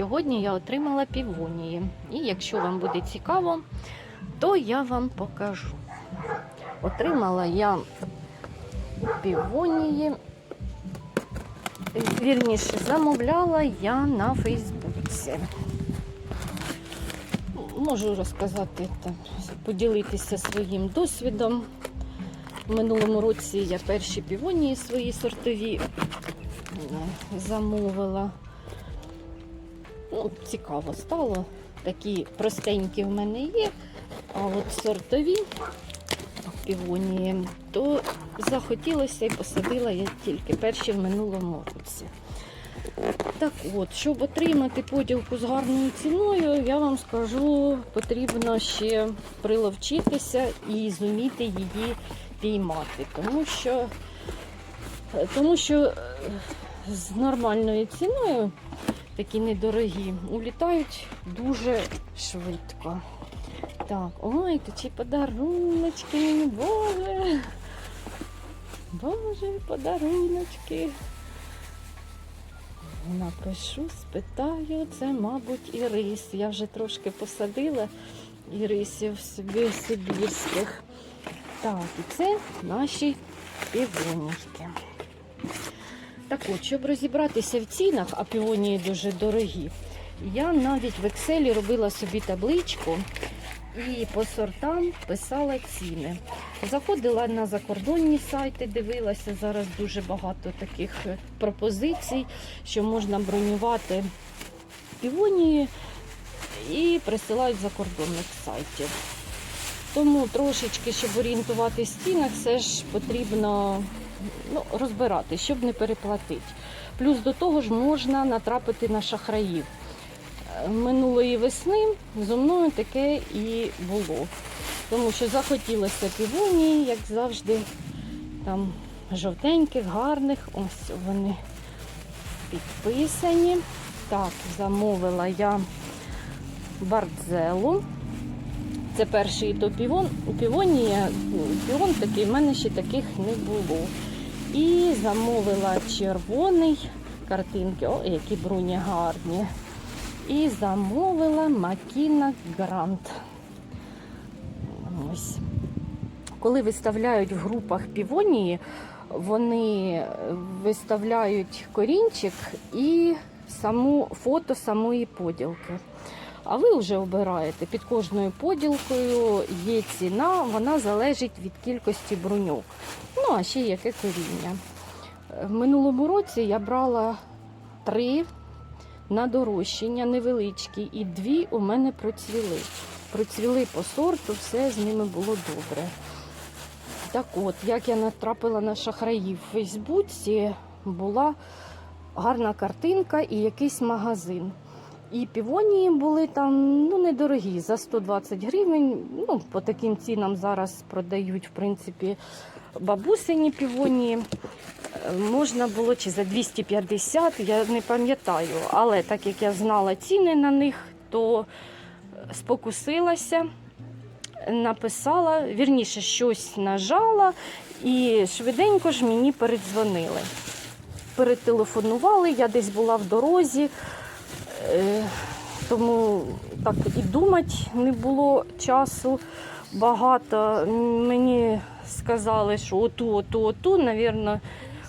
сьогодні я отримала півонії. І якщо вам буде цікаво, то я вам покажу. Отримала я півонії. Вірніше, замовляла я на Фейсбуці. Можу розказати, там, поділитися своїм досвідом. В минулому році я перші півонії свої сортові е, замовила. Ну, цікаво стало. Такі простенькі в мене є. А от сортові півонії, то захотілося і посадила я тільки перші в минулому році. Так от, щоб отримати поділку з гарною ціною, я вам скажу, потрібно ще приловчитися і зуміти її піймати. Тому що, тому що е, з нормальною ціною такі недорогі улітають дуже швидко. Так, ой, та чи подаруночки мені, боже. Боже, подаруночки. Напишу, спитаю, це, мабуть, ірис. Я вже трошки посадила ірисів собі сибірських. Так, і це наші півонічки. Так от, щоб розібратися в цінах, а півонії дуже дорогі, я навіть в Excel робила собі табличку і по сортам писала ціни. Заходила на закордонні сайти, дивилася зараз дуже багато таких пропозицій, що можна бронювати півонії і присилають з закордонних сайтів. Тому трошечки, щоб орієнтуватись в цінах, все ж потрібно ну, розбирати, щоб не переплатити. Плюс до того ж можна натрапити на шахраїв. Е, Минулої весни зо мною таке і було. Тому що захотілося півонії, як завжди, там жовтеньких, гарних. Ось вони підписані. Так, замовила я бардзелу. Це перший то півон. Півонія, півон такий, в мене ще таких не було. І замовила червоний картинки, о, які бруні гарні. І замовила Макіна Грант. Ось. Коли виставляють в групах півонії, вони виставляють корінчик і саму фото самої поділки. А ви вже обираєте під кожною поділкою є ціна, вона залежить від кількості бруньок. Ну, а ще яке коріння. В минулому році я брала три на дорощення невеличкі, і дві у мене процвіли. Процвіли по сорту, все з ними було добре. Так от, як я натрапила на шахраїв в Фейсбуці, була гарна картинка і якийсь магазин. І півонії були там ну, недорогі, за 120 гривень. Ну, по таким цінам зараз продають, в принципі, бабусині півонії. Е, Можна було чи за 250, я не пам'ятаю. Але так як я знала ціни на них, то спокусилася, написала, вірніше, щось нажала, і швиденько ж мені передзвонили. Перетелефонували, я десь була в дорозі. Е, Тому так і думати не було часу багато. Мені сказали, що оту, оту, оту, навірно,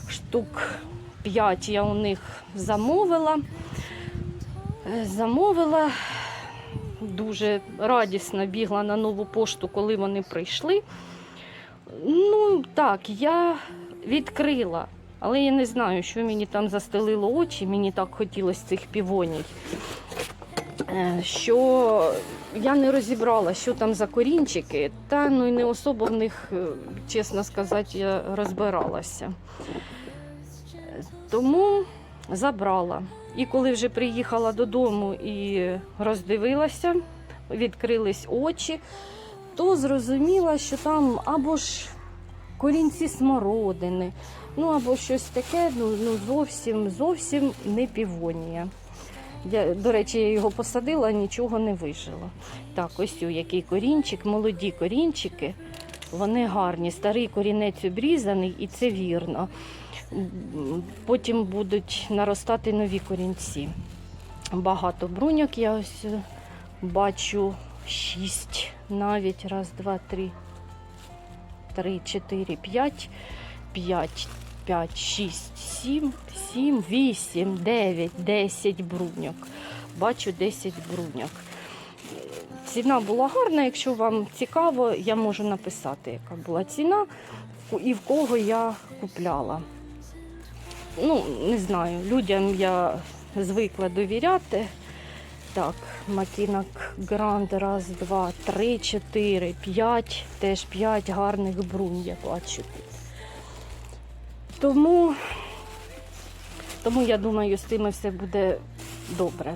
штук 5 я у них замовила. Е, Замовила, дуже радісно бігла на нову пошту, коли вони прийшли. Ну, так, я відкрила, але я не знаю, що мені там застелило очі, мені так хотілося цих півоній. Е, Що я не розібрала, що там за корінчики, та ну і не особо в них, е, чесно сказати, я розбиралася. Тому забрала. І коли вже приїхала додому і роздивилася, відкрились очі, то зрозуміла, що там або ж корінці смородини, ну або щось таке, ну, ну зовсім зовсім не півонія. Я, до речі, я його посадила, нічого не вижило. Так, ось у який корінчик, молоді корінчики, вони гарні. Старий корінець обрізаний, і це вірно. Потім будуть наростати нові корінці. багато бруньок. Я ось е, бачу шість, навіть раз, два, три, три, чотири, п'ять, п'ять, п'ять, шість, сім, сім, вісім, дев'ять, десять бруньок. Бачу 10 бруньок. Ціна була гарна. Якщо вам цікаво, я можу написати, яка була ціна і в кого я купляла. Ну, не знаю, людям я звикла довіряти. Так, Макінок Гранд, раз, два, три, чотири, п'ять, теж п'ять гарних брунь я бачу тут. Тому, тому я думаю, з тими все буде добре.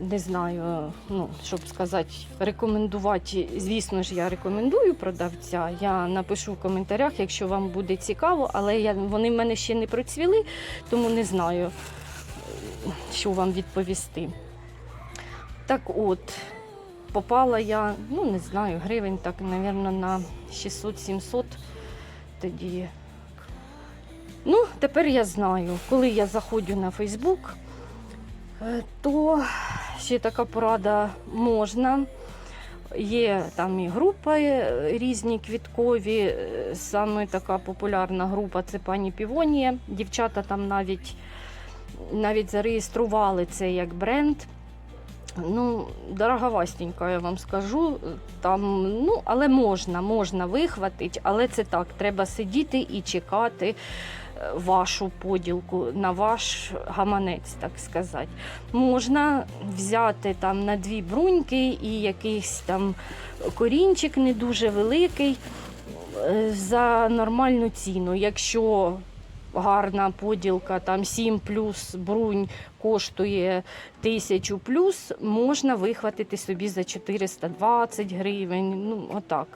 Не знаю, ну, щоб сказати, рекомендувати. Звісно ж, я рекомендую продавця. Я напишу в коментарях, якщо вам буде цікаво, але я, вони в мене ще не процвіли, тому не знаю, що вам відповісти. Так от, попала я, ну не знаю, гривень, так, мабуть, на 600-700 тоді. Ну, тепер я знаю, коли я заходжу на Фейсбук, е, то ще така порада можна. Є там і групи е, різні квіткові. е, Саме така популярна група це пані Півонія. Дівчата там навіть, навіть зареєстрували це як бренд. Ну, дороговастенько, я вам скажу. Там, ну, але можна, можна вихватити, але це так, треба сидіти і чекати вашу поділку на ваш гаманець, так сказати. Можна взяти там на дві бруньки і якийсь там корінчик не дуже великий е, за нормальну ціну. Якщо гарна поділка, там 7 плюс брунь коштує тисячу плюс, можна вихватити собі за 420 гривень. Ну, отак.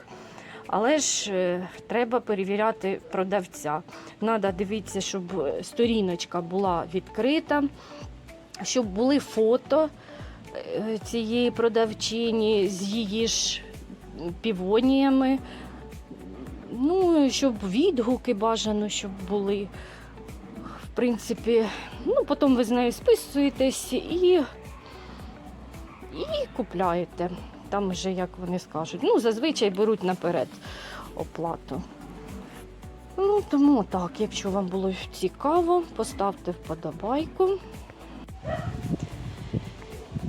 Але ж е, треба перевіряти продавця. Треба дивитися, щоб сторіночка була відкрита, щоб були фото е, цієї продавчині з її ж півоніями. Ну, щоб відгуки бажано, щоб були. В принципі, ну, потім ви з нею списуєтесь і, і купляєте. Там вже, як вони скажуть. Ну, зазвичай беруть наперед оплату. Ну, тому так, якщо вам було цікаво, поставте вподобайку.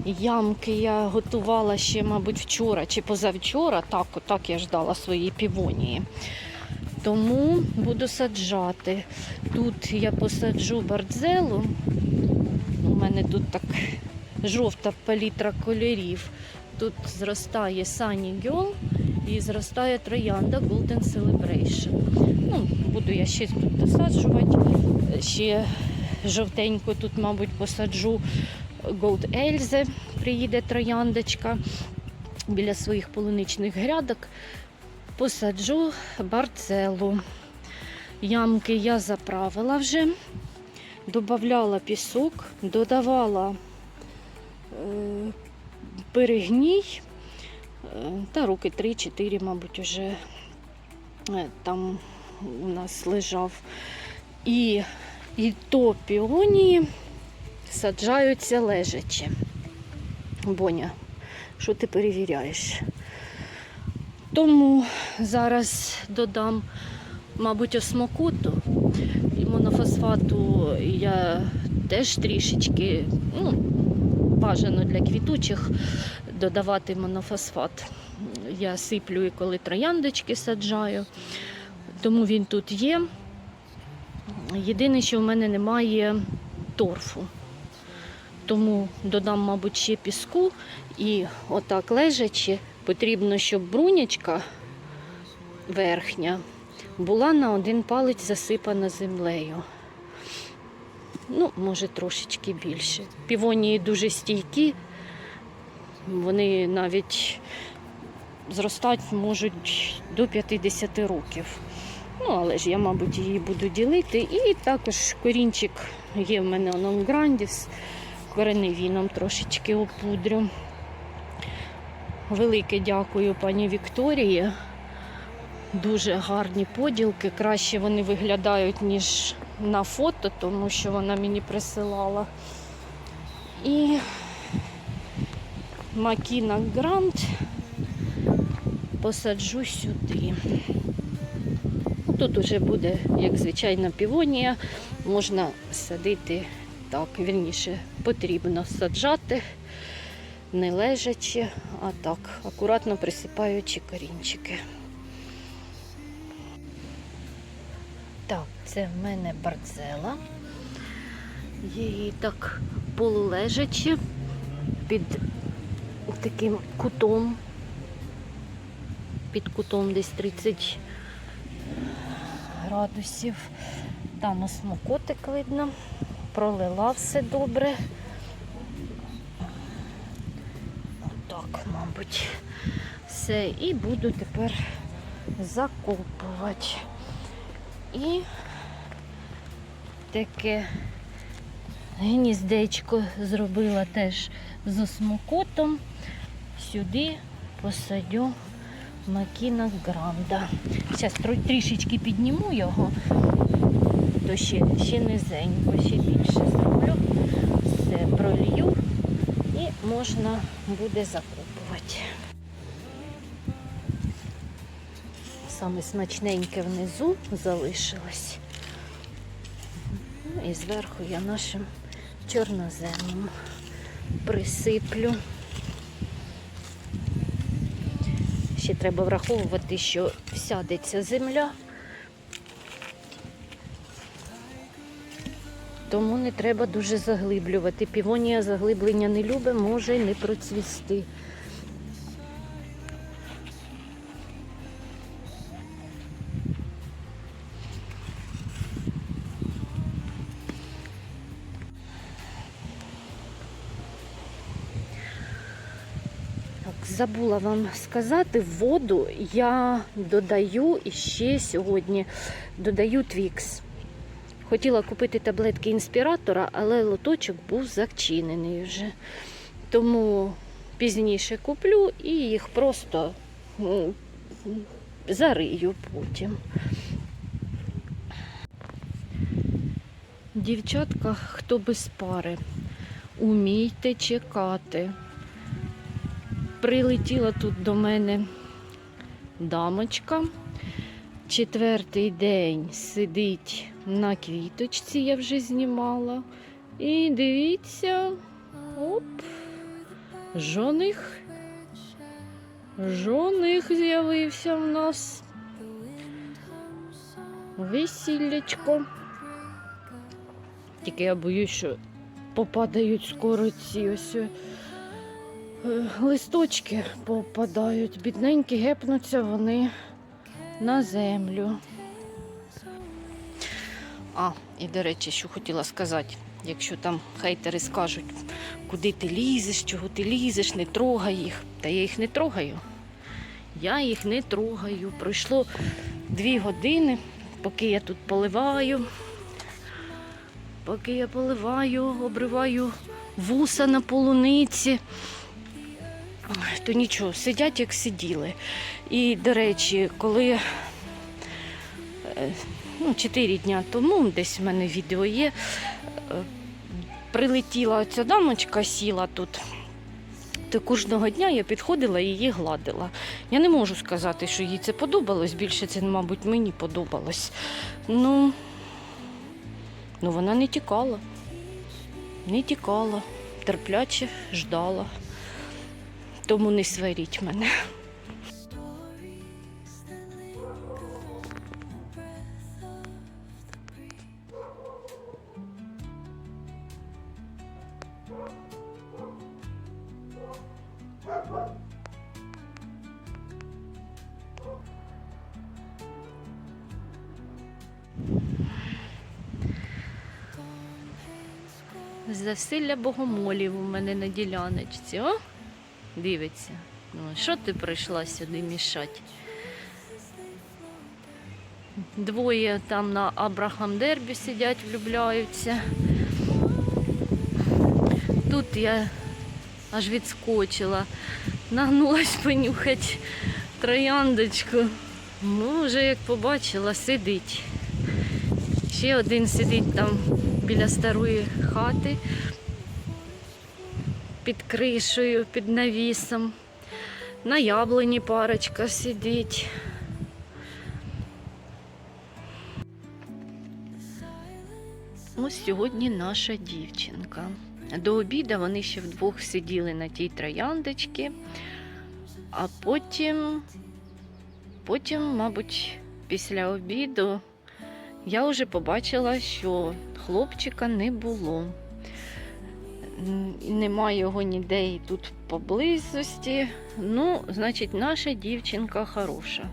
Ямки я готувала ще, мабуть, вчора чи позавчора. Так, так я ждала свої півонії. Тому буду саджати. Тут я посаджу бардзелу. У мене тут так жовта палітра кольорів. Тут зростає Sunny Girl і зростає троянда Golden Celebration. Ну, буду я ще тут досаджувати. Ще жовтенько тут, мабуть, посаджу Gold Ельзе. Приїде трояндочка біля своїх полуничних грядок. Посаджу барцелу. Ямки я заправила вже, додавала пісок, додавала е, перегній, е, та роки 3-4, мабуть, вже е, там у нас лежав. І, і то піонії саджаються лежачі. Боня, що ти перевіряєш? Тому зараз додам, мабуть, осмокоту і монофосфату я теж трішечки, ну, бажано для квітучих додавати монофосфат. Я сиплю і коли трояндочки саджаю, тому він тут є. Єдине, що в мене немає торфу. Тому додам, мабуть, ще піску і отак лежачи, потрібно, щоб брунячка верхня була на один палець засипана землею. Ну, може, трошечки більше. Півонії дуже стійкі, вони навіть зростати можуть до 50 років. Ну, але ж я, мабуть, її буду ділити. І також корінчик є в мене Ононграндіс, кореневіном трошечки опудрю. Велике дякую пані Вікторії. Дуже гарні поділки. Краще вони виглядають, ніж на фото, тому що вона мені присилала. І Макіна Грант посаджу сюди. Ну, Тут уже буде, як звичайна півонія, можна садити так, вірніше, потрібно саджати, не лежачи, а так, акуратно присипаючи корінчики. Так, це в мене барцела. Я її так полулежачи під таким кутом, під кутом десь 30 градусів. Там осмокотик видно, пролила все добре. Отак, мабуть, все. І буду тепер закопувати. І таке гніздечко зробила теж з осмокотом. Сюди посадю Макіна Гранда. Зараз трішечки підніму його, то ще, ще низенько, ще більше зроблю. Все пролью і можна буде закопувати. Саме смачненьке внизу залишилось. Ну і зверху я нашим чорноземом присиплю. Ще треба враховувати, що сядеться земля, тому не треба дуже заглиблювати. Півонія заглиблення не любить, може й не процвісти. Забула вам сказати, в воду я додаю іще сьогодні додаю твікс. Хотіла купити таблетки інспіратора, але лоточок був зачинений вже. Тому пізніше куплю і їх просто зарию потім. Дівчатка, хто без пари, умійте чекати прилетіла тут до мене дамочка. Четвертий день сидить на квіточці, я вже знімала. І дивіться, оп, жоних. Жоних з'явився в нас. Весіллячко. Тільки я боюсь, що попадають скоро ці ось. Е, листочки попадають, бідненькі гепнуться вони на землю. А, і до речі, що хотіла сказати, якщо там хейтери скажуть, куди ти лізеш, чого ти лізеш, не трогай їх. Та я їх не трогаю. Я їх не трогаю. Пройшло дві години, поки я тут поливаю. Поки я поливаю, обриваю вуса на полуниці то нічого, сидять як сиділи. І, до речі, коли е, ну, 4 дня тому, десь в мене відео є, е, прилетіла ця дамочка, сіла тут. То кожного дня я підходила і її гладила. Я не можу сказати, що їй це подобалось. Більше це, мабуть, мені подобалось. Ну, ну вона не тікала. Не тікала. Терпляче ждала. Тому не сваріть мене. Засилля богомолів у мене на діляночці. О, дивиться. Ну, що ти прийшла сюди мішати? Двоє там на Абрахам Дербі сидять, влюбляються. Тут я аж відскочила, нагнулась понюхати трояндочку. Ну, вже як побачила, сидить. Ще один сидить там біля старої хати. Під кришею, під навісом. На яблуні парочка сидить. Ось сьогодні наша дівчинка. До обіду вони ще вдвох сиділи на тій трояндочці, а потім, потім, мабуть, після обіду я вже побачила, що хлопчика не було. Немає його ніде і тут поблизості. Ну, значить, наша дівчинка хороша.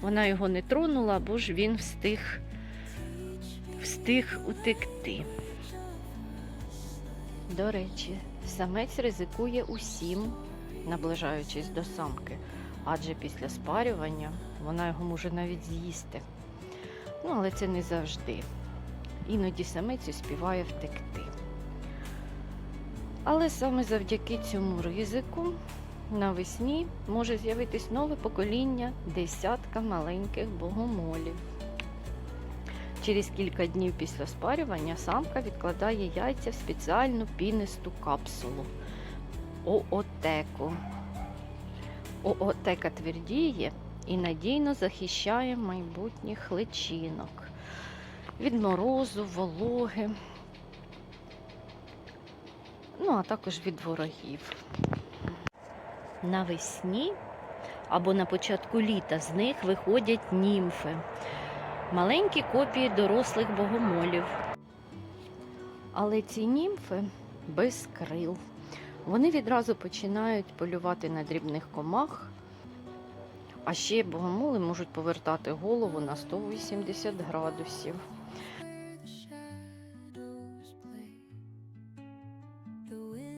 Вона його не тронула, бо ж він встиг, встиг утекти. До речі, самець ризикує усім, наближаючись до самки, адже після спарювання вона його може навіть з'їсти. Ну, але це не завжди. Іноді самець успіває втекти. Але саме завдяки цьому ризику навесні може з'явитись нове покоління десятка маленьких богомолів. Через кілька днів після спарювання самка відкладає яйця в спеціальну пінисту капсулу оотеку. Оотека твердіє і надійно захищає майбутніх личинок від морозу, вологи, ну а також від ворогів. Навесні або на початку літа з них виходять німфи, маленькі копії дорослих богомолів. Але ці німфи без крил. Вони відразу починають полювати на дрібних комах, а ще богомоли можуть повертати голову на 180 градусів.